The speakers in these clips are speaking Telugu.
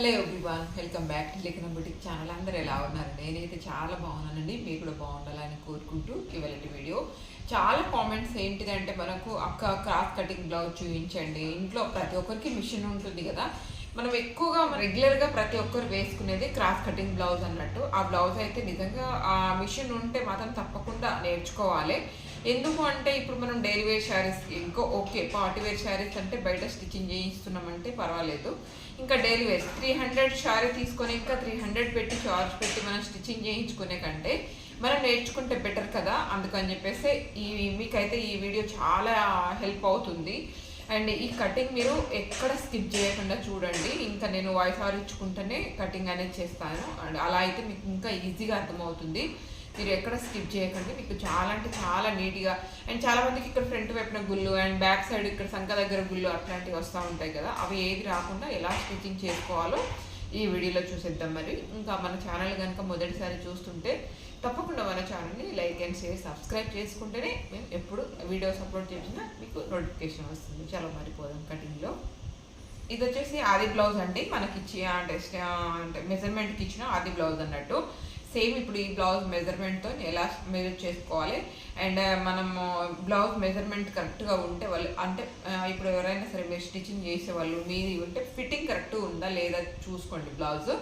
Hello everyone welcome back to Likhana boutique channel. అందరూ ఎలా ఉన్నారు? నేనైతే చాలా బాగున్నానండి. మీరు కూడా బాగుండాలని కోరుకుంటూ ఇవాళ వీడియో. చాలా కామెంట్స్ ఏంటిదంటే మనకు అక్క క్రాస్ కటింగ్ బ్లౌజ్ చూపించండి ఇంట్లో ప్రతి ఒక్కరికి మిషన్ ఉంటుంది కదా. మనం ఎక్కువగా రెగ్యులర్గా ప్రతి ఒక్కరు వేసుకునేది క్రాస్ కటింగ్ బ్లౌజ్ అన్నట్టు. ఆ బ్లౌజ్ అయితే నిజంగా ఆ మిషన్ ఉంటే మాత్రం తప్పకుండా నేర్చుకోవాలి. ఎందుకు అంటే ఇప్పుడు మనం డైలీ వేర్ శారీస్ ఇంకో ఓకే పార్టీ వేర్ శారీస్ అంటే బయట స్టిచ్చింగ్ చేయిస్తున్నామంటే పర్వాలేదు. ఇంకా daily wear three hundred sari తీసుకొని ఇంకా త్రీ హండ్రెడ్ పెట్టి చార్జ్ పెట్టి మనం స్టిచ్చింగ్ చేయించుకునే కంటే మనం నేర్చుకుంటే బెటర్ కదా. అందుకని చెప్పేసి ఈ మీకైతే ఈ వీడియో చాలా హెల్ప్ అవుతుంది. అండ్ ఈ కటింగ్ మీరు ఎక్కడ స్కిప్ చేయకుండా చూడండి. ఇంకా నేను వాయిస్ ఆర్ ఇచ్చుకుంటేనే కటింగ్ అనేది చేస్తాను. అండ్ అలా అయితే మీకు ఇంకా ఈజీగా అర్థమవుతుంది. మీరు ఎక్కడ స్కిప్ చేయకండి. మీకు చాలా అంటే చాలా నీట్గా అండ్ చాలా మందికి ఇక్కడ ఫ్రంట్ వైపున గుళ్ళు అండ్ బ్యాక్ సైడ్ ఇక్కడ సంఖ దగ్గర గుళ్ళు అట్లాంటివి వస్తూ ఉంటాయి కదా. అవి ఏది రాకుండా ఎలా స్టిచ్చింగ్ చేసుకోవాలో ఈ వీడియోలో చూసేద్దాం మరి. ఇంకా మన ఛానల్ కనుక మొదటిసారి చూస్తుంటే తప్పకుండా మన ఛానల్ని లైక్ అండ్ షేర్ సబ్స్క్రైబ్ చేసుకుంటేనే మేము ఎప్పుడు వీడియోస్ అప్లోడ్ చేసినా మీకు నోటిఫికేషన్ వస్తుంది. చాలా మరిపోదాం కటింగ్లో. ఇది వచ్చేసి ఆది బ్లౌజ్ అండి. మనకి ఇచ్చి అంటే అంటే మెజర్మెంట్కి ఇచ్చిన ఆది బ్లౌజ్ అన్నట్టు. సేమ్ ఇప్పుడు ఈ బ్లౌజ్ మెజర్మెంట్తో ఎలా మెజర్ చేసుకోవాలి? అండ్ మనము బ్లౌజ్ మెజర్మెంట్ కరెక్ట్గా ఉంటే వాళ్ళు అంటే ఇప్పుడు ఎవరైనా సరే మీరు స్టిచ్చింగ్ చేసే వాళ్ళు మీది ఉంటే ఫిట్టింగ్ కరెక్ట్ ఉందా లేదా చూసుకోండి బ్లౌజ్.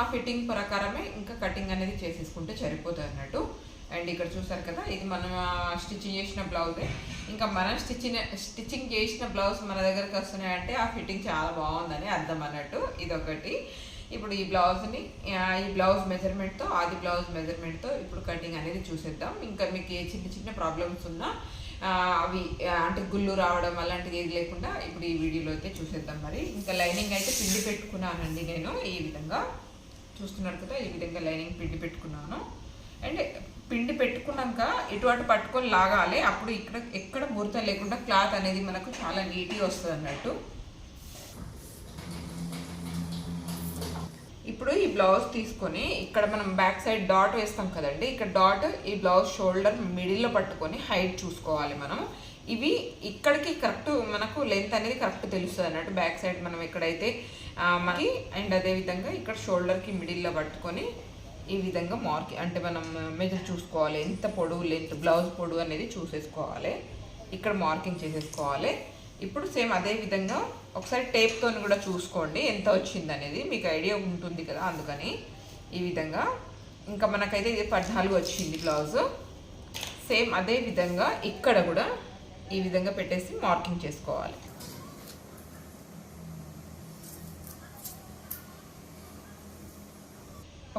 ఆ ఫిట్టింగ్ ప్రకారమే ఇంకా కటింగ్ అనేది చేసేసుకుంటే సరిపోతుంది అన్నట్టు. అండ్ ఇక్కడ చూసారు కదా ఇది మనం స్టిచ్చింగ్ చేసిన బ్లౌజే. ఇంకా మనం స్టిచ్చింగ్ స్టిచ్చింగ్ చేసిన బ్లౌజ్ మన దగ్గరకు వస్తున్నాయంటే ఆ ఫిట్టింగ్ చాలా బాగుందని అర్థం అన్నట్టు ఇదొకటి. ఇప్పుడు ఈ బ్లౌజ్ని ఈ బ్లౌజ్ మెజర్మెంట్తో ఆది బ్లౌజ్ మెజర్మెంట్తో ఇప్పుడు కటింగ్ అనేది చూసేద్దాం. ఇంకా మీకు ఏ చిన్న చిన్న ప్రాబ్లమ్స్ ఉన్నా అవి అంటే గుళ్ళు రావడం అలాంటిది ఏది లేకుండా ఇప్పుడు ఈ వీడియోలో అయితే చూసేద్దాం మరి. ఇంకా లైనింగ్ అయితే పిండి పెట్టుకున్నానండి నేను ఈ విధంగా. చూస్తున్నారు కదా ఈ విధంగా లైనింగ్ పిండి పెట్టుకున్నాను. అండ్ పిండి పెట్టుకున్నాక ఇటువంటి పట్టుకొని లాగాలి. అప్పుడు ఇక్కడ ఎక్కడ ముడత లేకుండా క్లాత్ అనేది మనకు చాలా నీట్గా వస్తుంది అన్నట్టు ఇప్పుడు ఈ బ్లౌజ్ తీసుకొని ఇక్కడ మనం బ్యాక్ సైడ్ డాట్ వేస్తాం కదండి ఇక్కడ డాట్ ఈ బ్లౌజ్ షోల్డర్ మిడిల్లో పట్టుకొని హైట్ చూసుకోవాలి మనం. ఇవి ఇక్కడికి కరెక్ట్ మనకు లెంత్ అనేది కరెక్ట్ తెలుస్తుంది అన్నట్టు బ్యాక్ సైడ్ మనం ఎక్కడైతే మనకి అండ్ అదేవిధంగా ఇక్కడ షోల్డర్కి మిడిల్లో పట్టుకొని ఈ విధంగా మార్కి అంటే మనం మెజర్ చూసుకోవాలి. ఎంత పొడవు లెంత్ బ్లౌజ్ పొడవు అనేది చూసేసుకోవాలి. ఇక్కడ మార్కింగ్ చేసేసుకోవాలి. ఇప్పుడు సేమ్ అదే విధంగా ఒకసారి టేప్తో కూడా చూసుకోండి ఎంత వచ్చింది అనేది మీకు ఐడియా ఉంటుంది కదా అందుకని ఈ విధంగా. ఇంకా మనకైతే ఇది పద్నాలుగు వచ్చింది బ్లౌజ్ సేమ్ అదే విధంగా ఇక్కడ కూడా ఈ విధంగా పెట్టేసి మార్కింగ్ చేసుకోవాలి.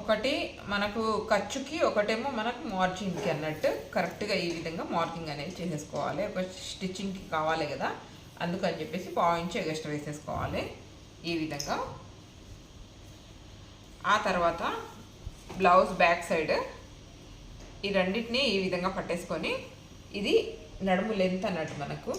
ఒకటి మనకు ఖర్చుకి ఒకటేమో మనకు మార్జిన్కి అన్నట్టు కరెక్ట్గా ఈ విధంగా మార్కింగ్ అనేది చేసేసుకోవాలి. ఒక స్టిచ్చింగ్కి కావాలి కదా. అందుకని చెప్పేసి పాయింట్స్ ఎగస్ట్రా వేసేసుకోవాలి ఈ విధంగా. ఆ తర్వాత బ్లౌజ్ బ్యాక్ సైడ్ ఈ రెండింటిని ఈ విధంగా పట్టేసుకొని ఇది నడుము లెంత్ అన్నట్టు మనకు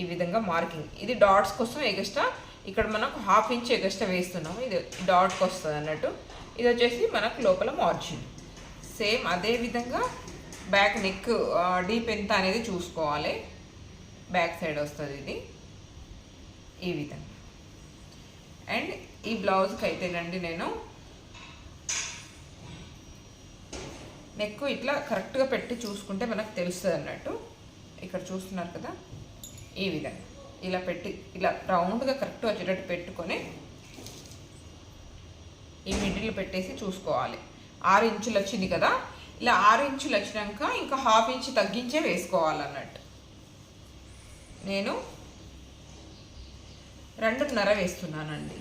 ఈ విధంగా మార్కింగ్. ఇది డాట్స్ కోసం ఎగస్ట్రా ఇక్కడ మనకు హాఫ్ ఇంచ్ ఎగస్ట్రా వేస్తున్నాము. ఇది డాట్కి వస్తుంది అన్నట్టు. ఇది వచ్చేసి మనకు లోపల మార్జిన్. సేమ్ అదే విధంగా బ్యాక్ నెక్ డీప్ ఎంత అనేది చూసుకోవాలి. బ్యాక్ సైడ్ వస్తుంది ఇది. ఈ విధంగా. అండ్ ఈ బ్లౌజ్కి అయితేనండి నేను. నెక్ ఇట్లా కరెక్ట్గా పెట్టి చూసుకుంటే మనకు తెలుస్తుంది అన్నట్టు. ఇక్కడ చూస్తున్నారు కదా? ఈ విధంగా. ఇలా పెట్టి ఇలా రౌండ్గా కరెక్ట్ వచ్చేటట్టు పెట్టుకొని ఈ మిడిల్ పెట్టేసి చూసుకోవాలి. ఆరు ఇంచులు వచ్చింది కదా? ఇలా ఆరు ఇంచులు వచ్చినాక ఇంకా హాఫ్ ఇంచ్ తగ్గించే వేసుకోవాలన్నట్టు. నేను రెండున్నర వేస్తున్నానండి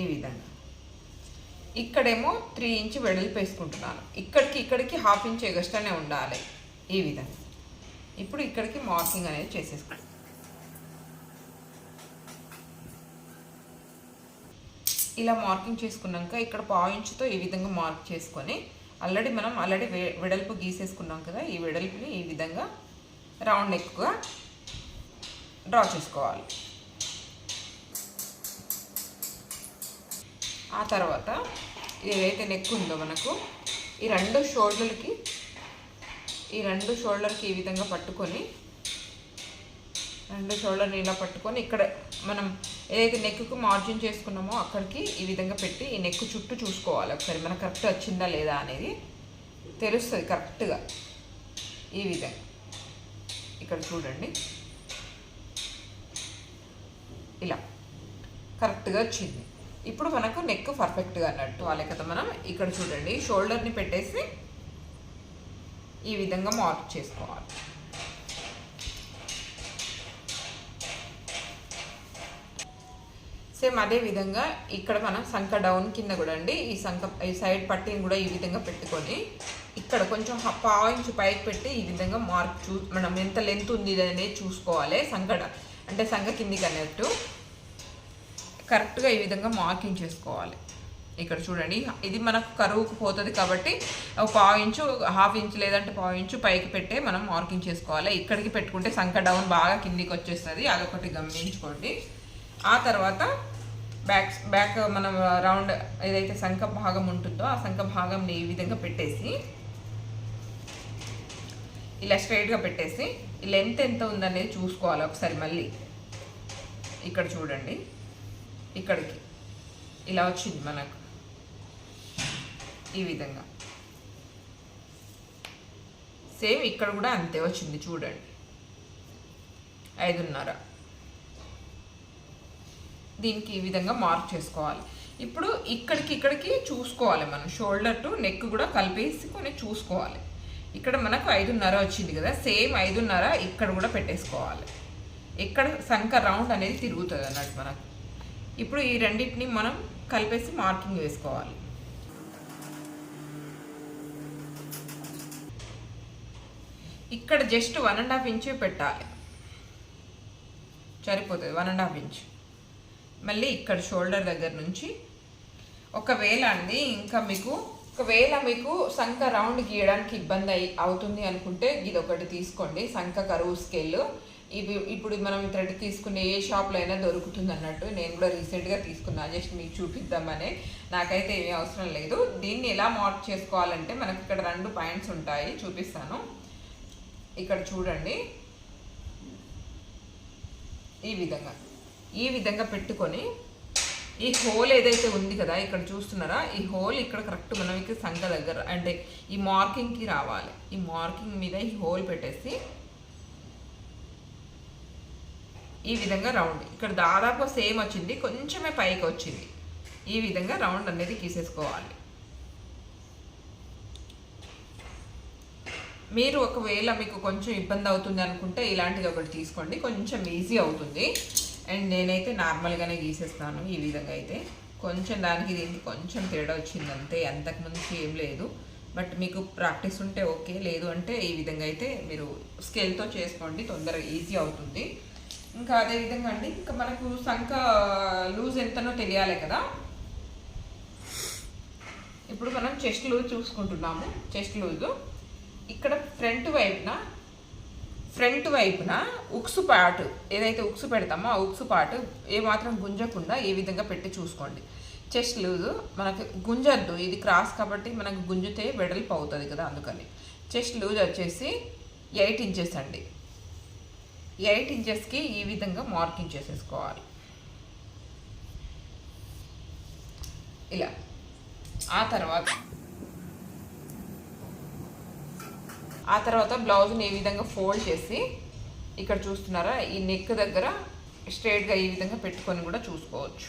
ఈ విధంగా. ఇక్కడేమో త్రీ ఇంచ్ వెడల్పు వేసుకుంటున్నాను. ఇక్కడికి ఇక్కడికి హాఫ్ ఇంచ్ ఎగస్ట్రానే ఉండాలి ఈ విధంగా. ఇప్పుడు ఇక్కడికి మార్కింగ్ అనేది చేసేసుకుంటాను ఇలా మార్కింగ్ చేసుకున్నాక ఇక్కడ పాయింట్స్తో ఈ విధంగా మార్క్ చేసుకొని ఆల్రెడీ మనం ఆల్రెడీ వెడల్పు గీసేసుకున్నాం కదా ఈ వెడల్పుని ఈ విధంగా రౌండ్ ఎక్కువ డ్రా చేసుకోవాలి. ఆ తర్వాత ఏదైతే నెక్ ఉందో మనకు ఈ రెండు షోల్డర్కి ఈ రెండు షోల్డర్కి ఈ విధంగా పట్టుకొని రెండు షోల్డర్ని ఇలా పట్టుకొని ఇక్కడ మనం ఏదైతే నెక్కు మార్జిన్ చేసుకున్నామో అక్కడికి ఈ విధంగా పెట్టి ఈ నెక్ చుట్టూ చూసుకోవాలి ఒకసారి. మనకు కరెక్ట్ వచ్చిందా లేదా అనేది తెలుస్తుంది కరెక్ట్గా ఈ విధంగా. ఇక్కడ చూడండి. ఇలా. కరెక్ట్గా వచ్చింది. ఇప్పుడు మనకు నెక్ పర్ఫెక్ట్గా అన్నట్టు వాళ్ళే కదా మనం ఇక్కడ చూడండి. షోల్డర్ని పెట్టేసి ఈ విధంగా మార్క్ చేసుకోవాలి. సేమ్ అదే విధంగా ఇక్కడ మనం సంఖ డౌన్ కింద కూడా అండి ఈ సంఖ ఈ సైడ్ పట్టీని కూడా ఈ విధంగా పెట్టుకొని ఇక్కడ కొంచెం పావు ఇంచు పైకి పెట్టి ఈ విధంగా మార్క్ చూ మనం ఎంత లెంత్ ఉంది అనేది చూసుకోవాలి. సంఖ అంటే సంఖ కిందికి అన్నట్టు కరెక్ట్గా ఈ విధంగా మార్కింగ్ చేసుకోవాలి. ఇక్కడ చూడండి ఇది మనకు కరువుకు పోతుంది కాబట్టి ఒక పావు ఇంచు హాఫ్ ఇంచ్ లేదంటే పావు ఇంచు పైకి పెట్టే మనం మార్కింగ్ చేసుకోవాలి. ఇక్కడికి పెట్టుకుంటే సంక డౌన్ బాగా కిందికి వచ్చేస్తుంది. అదొకటి గమనించుకోండి. ఆ తర్వాత బ్యాక్ బ్యాక్ మనం రౌండ్ ఏదైతే సంఖ భాగం ఉంటుందో ఆ సంఖ భాగంని ఈ విధంగా పెట్టేసి ఇలా స్ట్రైట్గా పెట్టేసి లెంత్ ఎంత ఉందనేది చూసుకోవాలి ఒకసారి మళ్ళీ. ఇక్కడ చూడండి. ఇక్కడికి. ఇలా వచ్చింది మనకు. ఈ విధంగా. సేమ్ ఇక్కడ కూడా అంతే వచ్చింది చూడండి. ఐదున్నర. దీనికి ఈ విధంగా మార్క్ చేసుకోవాలి. ఇప్పుడు ఇక్కడికి ఇక్కడికి చూసుకోవాలి మనం. షోల్డర్ టు నెక్ కూడా కలిపేసుకొని చూసుకోవాలి. ఇక్కడ మనకు ఐదున్నర వచ్చింది కదా సేమ్ ఐదున్నర ఇక్కడ కూడా పెట్టేసుకోవాలి. ఇక్కడ సంఖ రౌండ్ అనేది తిరుగుతుంది అన్నట్టు మనకు. ఇప్పుడు ఈ రెండింటిని మనం కలిపేసి మార్కింగ్ వేసుకోవాలి. ఇక్కడ just one and half inch పెట్టాలి. సరిపోతుంది వన్ అండ్ హాఫ్ ఇంచ్. మళ్ళీ ఇక్కడ షోల్డర్ దగ్గర నుంచి ఒకవేళ అండి ఇంకా మీకు ఒకవేళ మీకు సంఖ రౌండ్ గీయడానికి ఇబ్బంది అయి అవుతుంది అనుకుంటే ఇది ఒకటి తీసుకోండి. సంఖ కరువు స్కేల్. ఇవి ఇప్పుడు మనం థ్రెడ్ తీసుకునే ఏ షాప్లో అయినా దొరుకుతుంది అన్నట్టు. నేను కూడా రీసెంట్గా తీసుకున్నా. జస్ట్ మీకు చూపిద్దామనే. నాకైతే ఏమీ అవసరం లేదు. దీన్ని ఎలా మార్క్ చేసుకోవాలంటే మనకి ఇక్కడ రెండు పాయింట్స్ ఉంటాయి. చూపిస్తాను. ఇక్కడ చూడండి. ఈ విధంగా. ఈ విధంగా పెట్టుకొని ఈ హోల్ ఏదైతే ఉంది కదా ఇక్కడ చూస్తున్నారా? ఈ హోల్ ఇక్కడ కరెక్ట్ మనకి సంఖ దగ్గర అంటే ఈ మార్కింగ్కి రావాలి. ఈ మార్కింగ్ మీద ఈ హోల్ పెట్టేసి ఈ విధంగా రౌండ్. ఇక్కడ దాదాపు సేమ్ వచ్చింది కొంచెమే పైకి వచ్చింది. ఈ విధంగా రౌండ్ అనేది గీసేసుకోవాలి మీరు ఒకవేళ మీకు కొంచెం ఇబ్బంది అవుతుంది అనుకుంటే ఇలాంటిది ఒకటి తీసుకోండి కొంచెం ఈజీ అవుతుంది. అండ్ నేనైతే నార్మల్గానే గీసేస్తాను ఈ విధంగా అయితే. కొంచెం దానికి దీనికి కొంచెం తేడా వచ్చింది అంతే. అంతకుముందు ఏం లేదు. బట్ మీకు ప్రాక్టీస్ ఉంటే ఓకే. లేదు అంటే ఈ విధంగా అయితే మీరు స్కేల్తో చేసుకోండి. తొందరగా ఈజీ అవుతుంది. ఇంకా అదే విధంగా అండి ఇంకా మనకు సంఖ లూజ్ ఎంతనో తెలియాలి కదా. ఇప్పుడు మనం చెస్ట్ లూజ్ చూసుకుంటున్నాము. Chest loose. ఇక్కడ ఫ్రంట్ వైపున ఫ్రంట్ వైపున ఉక్సు పాటు ఏదైతే ఉక్సు పెడతామో ఆ ఉక్సు పాటు ఏమాత్రం గుంజకుండా ఈ విధంగా పెట్టి చూసుకోండి. చెస్ట్ లూజ్ మనకు గుంజద్దు ఇది క్రాస్ కాబట్టి మనకు గుంజితే వెడల్పు అవుతుంది కదా అందుకని. చెస్ట్ లూజ్ వచ్చేసి ఎయిట్ ఇంచెస్ అండి. ఎయిట్ ఇంచెస్కి ఈ విధంగా మార్కింగ్ చేసేసుకోవాలి. ఇలా. ఆ తర్వాత ఆ తర్వాత బ్లౌజ్ని ఏ విధంగా ఫోల్డ్ చేసి ఇక్కడ చూస్తున్నారా? ఈ నెక్ దగ్గర స్ట్రేట్గా ఈ విధంగా పెట్టుకొని కూడా చూసుకోవచ్చు.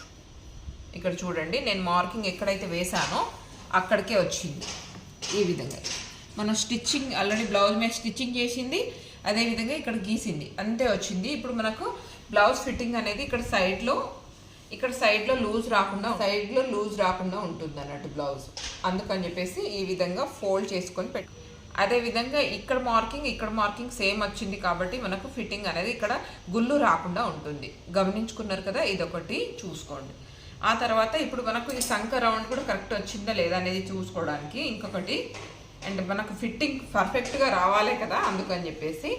ఇక్కడ చూడండి నేను మార్కింగ్ ఎక్కడైతే వేసానో అక్కడికే వచ్చింది. ఈ విధంగా. మనం స్టిచ్చింగ్ ఆల్రెడీ బ్లౌజ్ మీద స్టిచ్చింగ్ చేసింది అదేవిధంగా ఇక్కడ గీసింది. అంతే వచ్చింది. ఇప్పుడు మనకు బ్లౌజ్ ఫిట్టింగ్ అనేది ఇక్కడ సైడ్లో ఇక్కడ సైడ్లో లూజ్ రాకుండా సైడ్లో లూజ్ రాకుండా ఉంటుంది అన్నట్టు బ్లౌజ్. అందుకని చెప్పేసి ఈ విధంగా ఫోల్డ్ చేసుకొని పెట్టు అదే విధంగా ఇక్కడ మార్కింగ్ ఇక్కడ మార్కింగ్ సేమ్ వచ్చింది కాబట్టి మనకు ఫిట్టింగ్ అనేది ఇక్కడ గుళ్ళు రాకుండా ఉంటుంది. గమనించుకున్నారు కదా ఇదొకటి చూసుకోండి. ఆ తర్వాత ఇప్పుడు మనకు ఈ సంక రౌండ్ కూడా కరెక్ట్ వచ్చిందా లేదా అనేది చూసుకోవడానికి ఇంకొకటి అండ్ మనకు ఫిట్టింగ్ పర్ఫెక్ట్గా రావాలి కదా అందుకని చెప్పేసి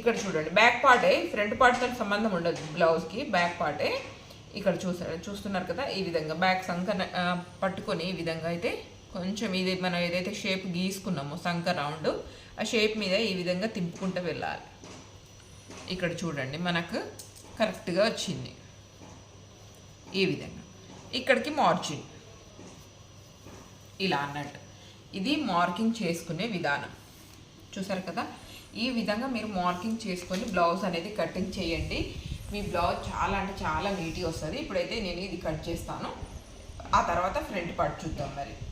ఇక్కడ చూడండి. బ్యాక్ పార్టే ఫ్రంట్ పార్ట్తో సంబంధం ఉండదు బ్లౌజ్కి బ్యాక్ పార్టే. ఇక్కడ చూసారు చూస్తున్నారు కదా ఈ విధంగా బ్యాక్ సంక పట్టుకొని ఈ విధంగా అయితే కొంచెం ఇది మనం ఏదైతే షేప్ గీసుకున్నామో సంక రౌండ్ ఆ షేప్ మీద ఈ విధంగా తిప్పుకుంటూ వెళ్ళాలి. ఇక్కడ చూడండి మనకు కరెక్ట్గా వచ్చింది. ఈ విధంగా. ఇక్కడికి మార్జిన్ ఇలా అన్నట్టు. ఇది మార్కింగ్ చేసుకునే విధానం. చూసారు కదా? ఈ విధంగా మీరు మార్కింగ్ చేసుకొని బ్లౌజ్ అనేది కటింగ్ చేయండి. మీ బ్లౌజ్ చాలా అంటే చాలా నీట్గా వస్తుంది. ఇప్పుడైతే నేను ఇది కట్ చేస్తాను. ఆ తర్వాత ఫ్రంట్ పార్ట్ చూద్దాం మరి.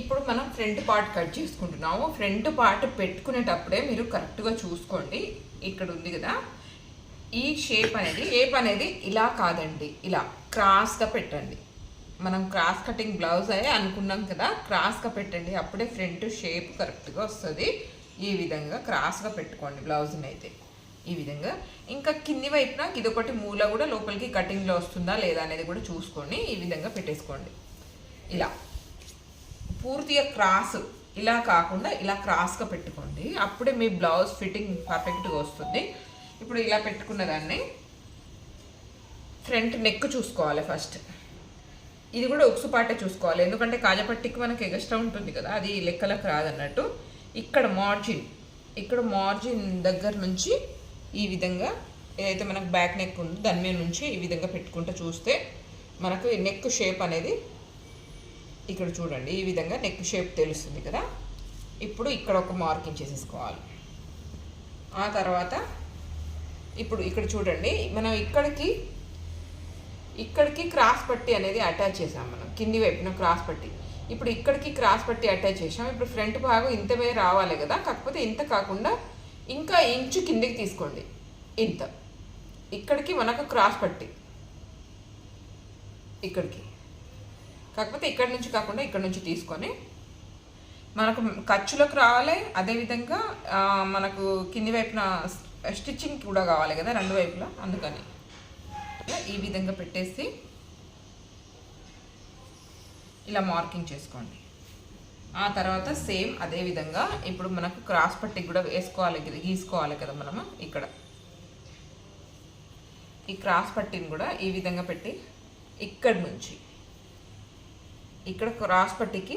ఇప్పుడు మనం ఫ్రంట్ పార్ట్ కట్ చేసుకుంటున్నాము. ఫ్రంట్ పార్ట్ పెట్టుకునేటప్పుడే మీరు కరెక్ట్గా చూసుకోండి. ఇక్కడ ఉంది కదా. ఈ షేప్ అనేది షేప్ అనేది ఇలా కాదండి. ఇలా క్రాస్గా పెట్టండి. మనం క్రాస్ కటింగ్ బ్లౌజ్ అయ్యే అనుకున్నాం కదా క్రాస్గా పెట్టండి అప్పుడే ఫ్రంట్ షేప్ కరెక్ట్గా వస్తుంది. ఈ విధంగా క్రాస్గా పెట్టుకోండి బ్లౌజ్ని అయితే. ఈ విధంగా. ఇంకా కింది వైపున ఇదొకటి మూల కూడా లోపలికి కటింగ్లో వస్తుందా లేదా అనేది కూడా చూసుకోండి ఈ విధంగా పెట్టేసుకోండి. ఇలా. పూర్తిగా క్రాస్ ఇలా కాకుండా ఇలా క్రాస్గా పెట్టుకోండి. అప్పుడే మీ బ్లౌజ్ ఫిట్టింగ్ పర్ఫెక్ట్గా వస్తుంది. ఇప్పుడు ఇలా పెట్టుకున్న దాన్ని ఫ్రంట్ నెక్ చూసుకోవాలి ఫస్ట్ ఇది కూడా ఉక్సు పాటే చూసుకోవాలి. ఎందుకంటే కాజపట్టికి మనకి ఎగస్ట్రా ఉంటుంది కదా అది లెక్కలకు రాదన్నట్టు. ఇక్కడ మార్జిన్ ఇక్కడ మార్జిన్ దగ్గర నుంచి ఈ విధంగా ఏదైతే మనకు బ్యాక్ నెక్ ఉందో దాని మీద నుంచి ఈ విధంగా పెట్టుకుంటూ చూస్తే మనకు నెక్ షేప్ అనేది ఇక్కడ చూడండి ఈ విధంగా నెక్ షేప్ తెలుస్తుంది కదా. ఇప్పుడు ఇక్కడ ఒక మార్కింగ్ చేసేసుకోవాలి ఆ తర్వాత ఇప్పుడు ఇక్కడ చూడండి మనం ఇక్కడికి ఇక్కడికి క్రాస్ పట్టి అనేది అటాచ్ చేసాం మనం. కింది వైపున క్రాస్ పట్టి. ఇప్పుడు ఇక్కడికి క్రాస్ పట్టి అటాచ్ చేసాం ఇప్పుడు ఫ్రంట్ భాగం ఇంత వే రావాలి కదా. కాకపోతే ఇంత కాకుండా ఇంకా ఇంచు కిందికి తీసుకోండి. ఇంత. ఇక్కడికి మనకు క్రాస్ పట్టి. ఇక్కడికి. కాకపోతే ఇక్కడి నుంచి కాకుండా ఇక్కడ నుంచి తీసుకొని మనకు ఖర్చులకు రావాలి. అదేవిధంగా మనకు కింది వైపున స్టిచ్చింగ్ కూడా కావాలి కదా రెండు వైపులా. అందుకని. ఈ విధంగా పెట్టేసి ఇలా మార్కింగ్ చేసుకోండి. ఆ తర్వాత సేమ్ అదే విధంగా ఇప్పుడు మనకు క్రాస్ పట్టి కూడా వేసుకోవాలి కదా గీసుకోవాలి కదా మనము ఇక్కడ. ఈ క్రాస్ పట్టిని కూడా ఈ విధంగా పెట్టి ఇక్కడి నుంచి ఇక్కడ క్రాస్ పట్టికి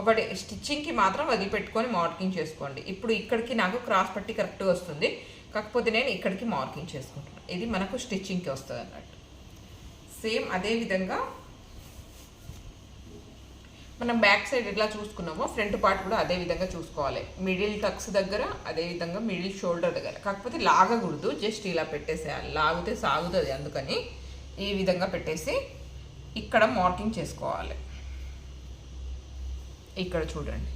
ఒకటి స్టిచ్చింగ్కి మాత్రం వదిలిపెట్టుకొని మార్కింగ్ చేసుకోండి. ఇప్పుడు ఇక్కడికి నాకు క్రాస్ పట్టి కరెక్ట్గా వస్తుంది. కాకపోతే నేను ఇక్కడికి మార్కింగ్ చేసుకుంటాను ఇది మనకు స్టిచ్చింగ్కి వస్తుంది అన్నట్టు సేమ్ అదే విధంగా మనం బ్యాక్ సైడ్ ఎట్లా చూసుకున్నామో ఫ్రంట్ పార్ట్ కూడా అదే విధంగా చూసుకోవాలి. మిడిల్ టక్స్ దగ్గర అదే విధంగా మిడిల్ షోల్డర్ దగ్గర. కాకపోతే లాగకూడదు జస్ట్ ఇలా పెట్టేసేయాలి. లాగితే సాగుతుంది అందుకని ఈ విధంగా పెట్టేసి ఇక్కడ మార్కింగ్ చేసుకోవాలి. ఇక్కడ చూడండి.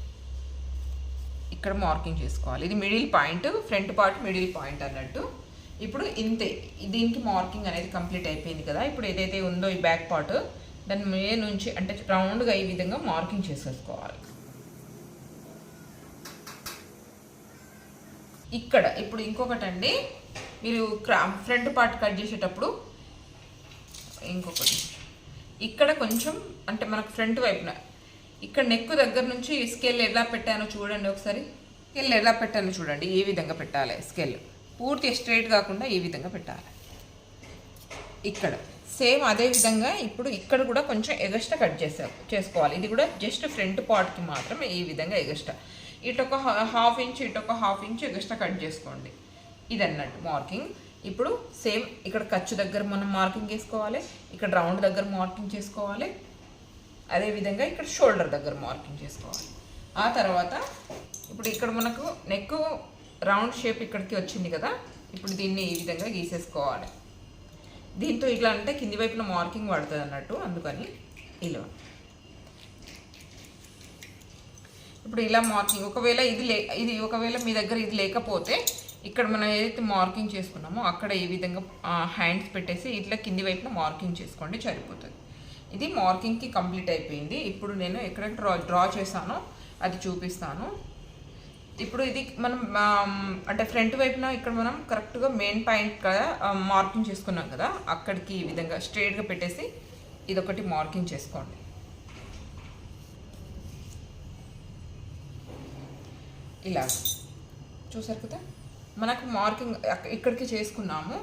ఇక్కడ మార్కింగ్ చేసుకోవాలి. ఇది middle point front part middle point అన్నట్టు. ఇప్పుడు ఇంతే. దీనికి మార్కింగ్ అనేది కంప్లీట్ అయిపోయింది కదా. ఇప్పుడు ఏదైతే ఉందో ఈ బ్యాక్ పార్ట్ దాని మే నుంచి అంటే రౌండ్గా ఈ విధంగా మార్కింగ్ చేసేసుకోవాలి. ఇక్కడ ఇప్పుడు ఇంకొకటండి. మీరు క్రా ఫ్రంట్ పార్ట్ కట్ చేసేటప్పుడు ఇంకొకటి. ఇక్కడ కొంచెం అంటే మనకు ఫ్రంట్ వైపున ఇక్కడ నెక్ దగ్గర నుంచి స్కేల్ ఎలా పెట్టానో చూడండి ఒకసారి. స్కేల్ ఎలా పెట్టానో చూడండి. ఏ విధంగా పెట్టాలి స్కేల్? పూర్తి స్ట్రైట్ కాకుండా ఈ విధంగా పెట్టాలి. ఇక్కడ సేమ్ అదే విధంగా ఇప్పుడు ఇక్కడ కూడా కొంచెం ఎగస్ట్రా కట్ చేసా చేసుకోవాలి. ఇది కూడా జస్ట్ ఫ్రంట్ పార్ట్కి మాత్రమే ఈ విధంగా ఎగస్ట్రా. ఇటు ఒక హాఫ్ ఇంచ్ ఇటు ఒక హాఫ్ ఇంచ్ ఎగస్ట్రా కట్ చేసుకోండి. ఇది అన్నట్టు మార్కింగ్. ఇప్పుడు సేమ్ ఇక్కడ ఖర్చు దగ్గర మనం మార్కింగ్ చేసుకోవాలి. ఇక్కడ రౌండ్ దగ్గర మార్కింగ్ చేసుకోవాలి. అదేవిధంగా ఇక్కడ షోల్డర్ దగ్గర మార్కింగ్ చేసుకోవాలి. ఆ తర్వాత ఇప్పుడు ఇక్కడ మనకు నెక్ రౌండ్ షేప్ ఇక్కడికి వచ్చింది కదా ఇప్పుడు దీన్ని ఈ విధంగా గీసేసుకోవాలి. దీంతో ఇట్లా అంటే కింది వైపున మార్కింగ్ పడుతుంది అన్నట్టు అందుకని ఇలా. ఇప్పుడు ఇలా మార్కింగ్ ఒకవేళ ఇది లే ఇది ఒకవేళ మీ దగ్గర ఇది లేకపోతే ఇక్కడ మనం ఏదైతే మార్కింగ్ చేసుకున్నామో అక్కడ ఈ విధంగా హ్యాండ్స్ పెట్టేసి ఇట్లా కింది వైపున మార్కింగ్ చేసుకోండి సరిపోతుంది. ఇది మార్కింగ్కి కంప్లీట్ అయిపోయింది. ఇప్పుడు నేను ఎక్కడ డ్రా డ్రా చేశానో అది చూపిస్తాను. ఇప్పుడు ఇది మనం అంటే ఫ్రంట్ వైపున ఇక్కడ మనం కరెక్ట్గా మెయిన్ పాయింట్ కదా మార్కింగ్ చేసుకున్నాం కదా అక్కడికి ఈ విధంగా స్ట్రైట్గా పెట్టేసి ఇదొకటి మార్కింగ్ చేసుకోండి. ఇలా. చూసారు కదా? మనకు మార్కింగ్ ఇక్కడికి చేసుకున్నాము.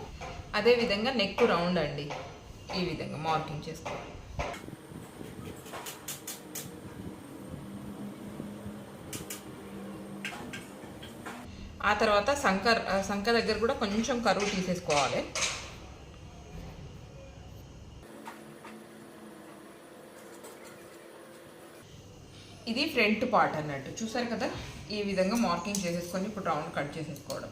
అదే విధంగా నెక్ రౌండ్ అండి. ఈ విధంగా మార్కింగ్ చేసుకోవాలి. ఆ తర్వాత సంక సంక దగ్గర కూడా కొంచెం కరువు తీసేసుకోవాలి. ఇది ఫ్రంట్ పార్ట్ అన్నట్టు. చూసారు కదా? ఈ విధంగా మార్కింగ్ చేసేసుకొని ఇప్పుడు రౌండ్ కట్ చేసేసుకోవడం.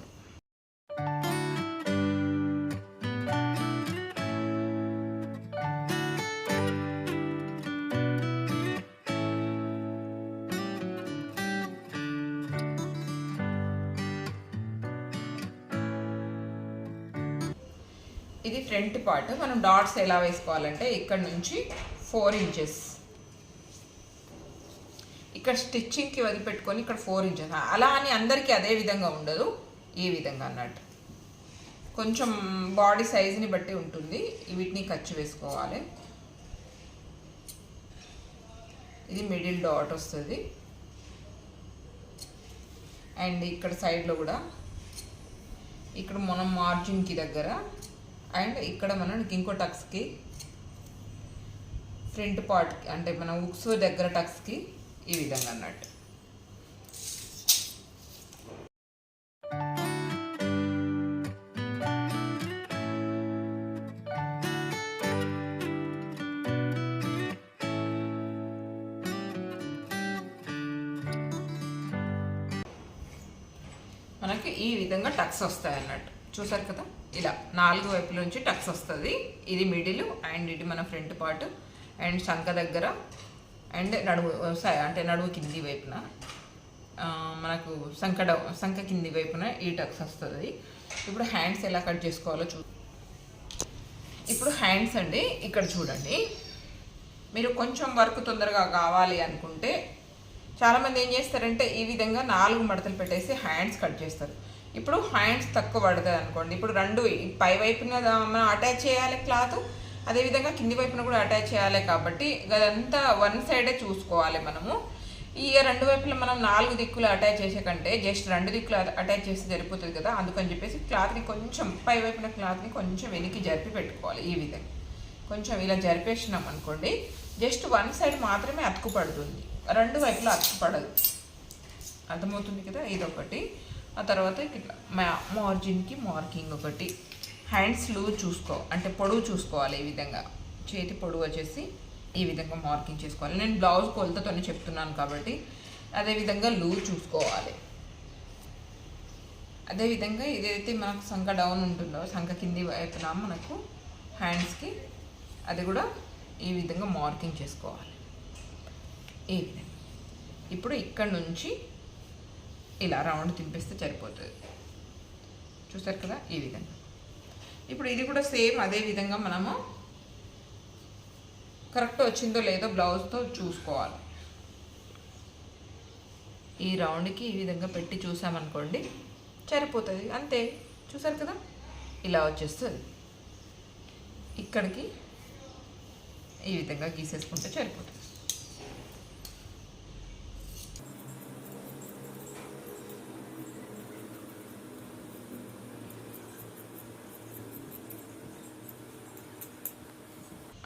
పార్ట్ మనం డాట్స్ ఎలా వేసుకోవాలంటే ఇక్కడ నుంచి ఫోర్ ఇంచెస్ ఇక్కడ స్టిచ్చింగ్కి వదిలిపెట్టుకొని ఇక్కడ ఫోర్ ఇంచెస్ అలా అని అందరికీ అదే విధంగా ఉండదు ఈ విధంగా అన్నట్టు. కొంచెం బాడీ సైజుని బట్టి ఉంటుంది వీటిని ఖర్చు వేసుకోవాలి. ఇది మిడిల్ డాట్ వస్తుంది. అండ్ ఇక్కడ సైడ్లో కూడా ఇక్కడ మనం మార్జిన్కి దగ్గర అండ్ ఇక్కడ మనం ఇంకో టక్స్కి ఫ్రంట్ పార్ట్కి అంటే మన ఉక్స్ దగ్గర టక్స్కి ఈ విధంగా అన్నట్టు. మనకి ఈ విధంగా టక్స్ వస్తాయి అన్నట్టు చూసారు కదా? ఇలా నాలుగు వైపుల నుంచి టక్స్ వస్తుంది. ఇది మిడిల్ అండ్ ఇది మన ఫ్రంట్ పార్ట్ అండ్ సంఖ దగ్గర. అండ్ నడుము అంటే నడుము కింది వైపున. మనకు సంఖ డౌ- సంఖ కింది వైపున ఈ టక్స్ వస్తుంది. ఇప్పుడు హ్యాండ్స్ ఎలా కట్ చేసుకోవాలో చూ ఇప్పుడు హ్యాండ్స్ అండి ఇక్కడ చూడండి. మీరు కొంచెం వర్క్ తొందరగా కావాలి అనుకుంటే చాలామంది ఏం చేస్తారంటే ఈ విధంగా నాలుగు మడతలు పెట్టేసి హ్యాండ్స్ కట్ చేస్తారు. ఇప్పుడు హ్యాండ్స్ తక్కువ పడుతుంది అనుకోండి. ఇప్పుడు రెండు పై వైపున మనం అటాచ్ చేయాలి క్లాత్ అదేవిధంగా కింది వైపున కూడా అటాచ్ చేయాలి కాబట్టి అదంతా వన్ సైడే చూసుకోవాలి మనము. ఈ రెండు వైపులా మనం నాలుగు దిక్కులు అటాచ్ చేసే కంటే జస్ట్ రెండు దిక్కులు అటాచ్ చేస్తే సరిపోతుంది కదా. అందుకని చెప్పేసి క్లాత్ని కొంచెం పై వైపున క్లాత్ని కొంచెం వెనక్కి జరిపి పెట్టుకోవాలి ఈ విధంగా. కొంచెం ఇలా జరిపేసినాం అనుకోండి జస్ట్ వన్ సైడ్ మాత్రమే అతుకు పడుతుంది. రెండు వైపులా అతుకు పడదు. అర్థమవుతుంది కదా? ఇది ఒకటి ఆ తర్వాత ఇట్లా మా మార్జిన్కి మార్కింగ్ ఒకటి. హ్యాండ్స్ లూజ్ చూసుకో అంటే పొడవు చూసుకోవాలి ఈ విధంగా. చేతి పొడవు వచ్చేసి ఈ విధంగా మార్కింగ్ చేసుకోవాలి. నేను బ్లౌజ్ కొలతతోనే చెప్తున్నాను కాబట్టి అదేవిధంగా లూజ్ చూసుకోవాలి. అదేవిధంగా ఇదైతే మనకు సంఖ డౌన్ ఉంటుందో సంఖ కింది వైపున మనకు హ్యాండ్స్కి అది కూడా ఈ విధంగా మార్కింగ్ చేసుకోవాలి. ఈ విధంగా. ఇప్పుడు ఇక్కడ నుంచి ఇలా రౌండ్ తినిపిస్తే సరిపోతుంది. చూసారు కదా ఈ విధంగా. ఇప్పుడు ఇది కూడా సేమ్ అదే విధంగా మనము కరెక్ట్ వచ్చిందో లేదో బ్లౌజ్తో చూసుకోవాలి. ఈ రౌండ్కి ఈ విధంగా పెట్టి చూసామనుకోండి సరిపోతుంది. అంతే. చూసారు కదా? ఇలా వచ్చేస్తుంది. ఇక్కడికి ఈ విధంగా గీసేసుకుంటే సరిపోతుంది.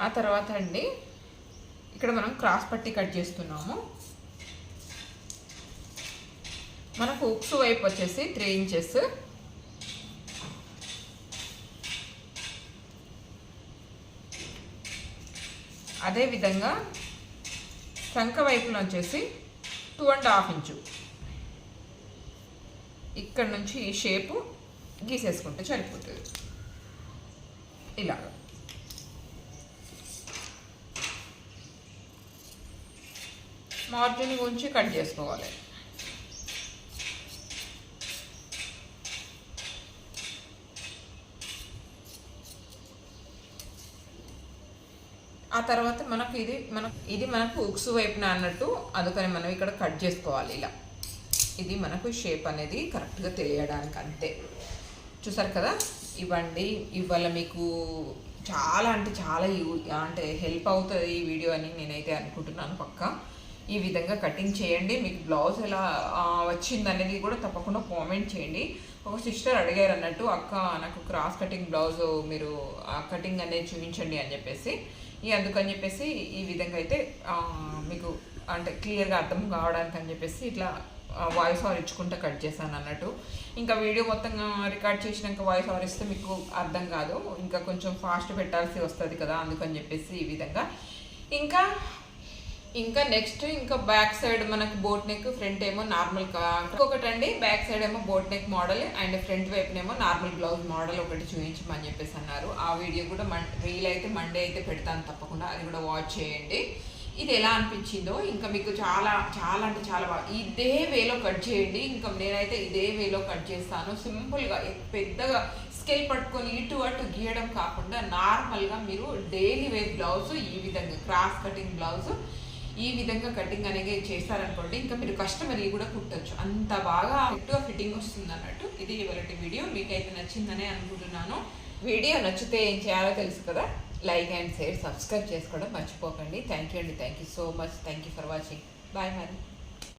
ఆ తర్వాత అండి ఇక్కడ మనం క్రాస్ పట్టి కట్ చేస్తున్నాము. మనకు ఉక్స్ వైపు వచ్చేసి త్రీ ఇంచెస్. అదేవిధంగా శంఖ వైపున వచ్చేసి టూ అండ్ హాఫ్ ఇంచు. ఇక్కడ నుంచి ఈ షేపు గీసేసుకుంటే సరిపోతుంది. ఇలాగ మార్జిన్ ఉంచి కట్ చేసుకోవాలి. ఆ తర్వాత మనకు ఇది మనకు ఇది మనకు ఉక్సు వైపున అన్నట్టు అందుకని మనం ఇక్కడ కట్ చేసుకోవాలి ఇలా. ఇది మనకు షేప్ అనేది కరెక్ట్గా తెలియడానికి అంతే. చూసారు కదా? ఇవ్వండి. ఇవాళ మీకు చాలా అంటే చాలా యూ అంటే హెల్ప్ అవుతుంది ఈ వీడియో అని నేనైతే అనుకుంటున్నాను పక్క. ఈ విధంగా కటింగ్ చేయండి. మీకు బ్లౌజ్ ఎలా వచ్చింది అనేది కూడా తప్పకుండా కామెంట్ చేయండి. ఒక సిస్టర్ అడిగారు అన్నట్టు అక్క నాకు క్రాస్ కటింగ్ బ్లౌజ్ మీరు ఆ కటింగ్ అనేది చూపించండి అని చెప్పేసి. ఈ అందుకని చెప్పేసి ఈ విధంగా అయితే మీకు అంటే క్లియర్గా అర్థం కావడానికి అని చెప్పేసి ఇట్లా వాయిస్ ఆర్ ఇచ్చుకుంటూ కట్ చేశాను అన్నట్టు. ఇంకా వీడియో మొత్తం రికార్డ్ చేసినాక వాయిస్ ఆర్ ఇస్తే మీకు అర్థం కాదు. ఇంకా కొంచెం ఫాస్ట్ పెట్టాల్సి వస్తుంది కదా అందుకని చెప్పేసి ఈ విధంగా. ఇంకా ఇంకా నెక్స్ట్ ఇంకా బ్యాక్ సైడ్ మనకు బోట్ నెక్ ఫ్రంట్ ఏమో నార్మల్ ఇంకొకటి అండి బ్యాక్ సైడ్ ఏమో boat neck model and front వైపునేమో normal blouse model ఒకటి చూపించమని చెప్పేసి అన్నారు. ఆ వీడియో కూడా మన్ వీలైతే మండే అయితే పెడతాను తప్పకుండా అది కూడా వాచ్ చేయండి. ఇది ఎలా అనిపించిందో ఇంకా మీకు చాలా చాలా అంటే చాలా బాగా ఇదే వేలో కట్ చేయండి. ఇంకా నేనైతే ఇదే వేలో కట్ చేస్తాను. సింపుల్గా పెద్దగా స్కేల్ పట్టుకొని ఇటు అటు గీయడం కాకుండా నార్మల్గా మీరు డైలీ వేర్ బ్లౌజ్ ఈ విధంగా క్రాస్ కటింగ్ బ్లౌజ్ ఈ విధంగా కటింగ్ అనేది చేస్తారనుకోండి ఇంకా మీరు కస్టమర్ కూడా కుట్టచ్చు. అంత బాగా ఎక్కువ ఫిట్టింగ్ వస్తుంది అన్నట్టు ఇది ఇవాళ వీడియో మీకైతే నచ్చిందనే అనుకుంటున్నాను. వీడియో నచ్చితే ఏం చేయాలో తెలుసు కదా? లైక్ అండ్ షేర్ సబ్స్క్రైబ్ చేసుకోవడం మర్చిపోకండి. థ్యాంక్ యూ అండి. Thank you so much thank you for watching bye మరి.